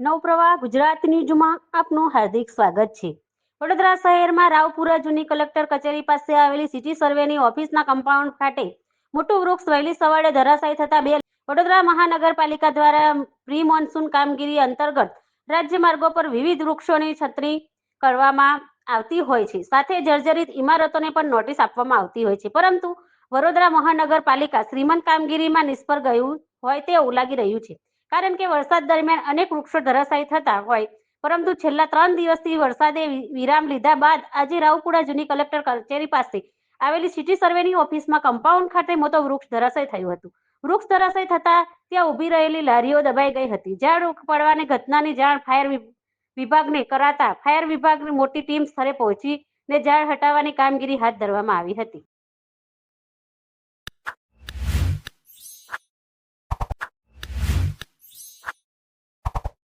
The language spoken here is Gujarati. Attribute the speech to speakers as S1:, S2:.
S1: નવપ્રવાહ ગુજરાત ન્યૂઝમાં આપનું હાર્દિક સ્વાગત છે. વડોદરા શહેરમાં રાવપુરા જૂની કલેક્ટર કચેરી પાસે આવેલી સિટી સર્વેની ઓફિસના કમ્પાઉન્ડ ખાતે મોટું વૃક્ષ વહેલી સવારે ધરાશાયી થતા બે વડોદરા મહાનગરપાલિકા દ્વારા પ્રી મોન્સૂન કામગીરી અંતર્ગત રાજ્ય માર્ગો પર વિવિધ વૃક્ષોની છત્રી કરવામાં આવતી હોય છે. સાથે જર્જરિત ઇમારતોને પણ નોટિસ આપવામાં આવતી હોય છે. પરંતુ વડોદરા મહાનગરપાલિકા શ્રીમંત કામગીરીમાં નિષ્ફળ ગયું હોય તેવું લાગી રહ્યું છે. કારણ કે વરસાદ દરમિયાન અનેક વૃક્ષો ધરાશાયી થતા હોય. પરંતુ છેલ્લા ત્રણ દિવસથી વરસાદે વિરામ લીધા બાદ આજે રાવપુરા જૂની કલેક્ટર કચેરી પાસે આવેલી સિટી સર્વેની ઓફિસમાં કમ્પાઉન્ડ ખાતે મોટો વૃક્ષ ધરાશાયી થયું હતું. વૃક્ષ ધરાશાયી થતા ત્યાં ઊભી રહેલી લારીઓ દબાઈ ગઈ હતી. ઝાડ પડવાની ઘટનાની જાણ ફાયર વિભાગને કરાતા ફાયર વિભાગની મોટી ટીમ સ્થળે પહોંચીને ઝાડ હટાવવાની કામગીરી હાથ ધરવામાં આવી હતી.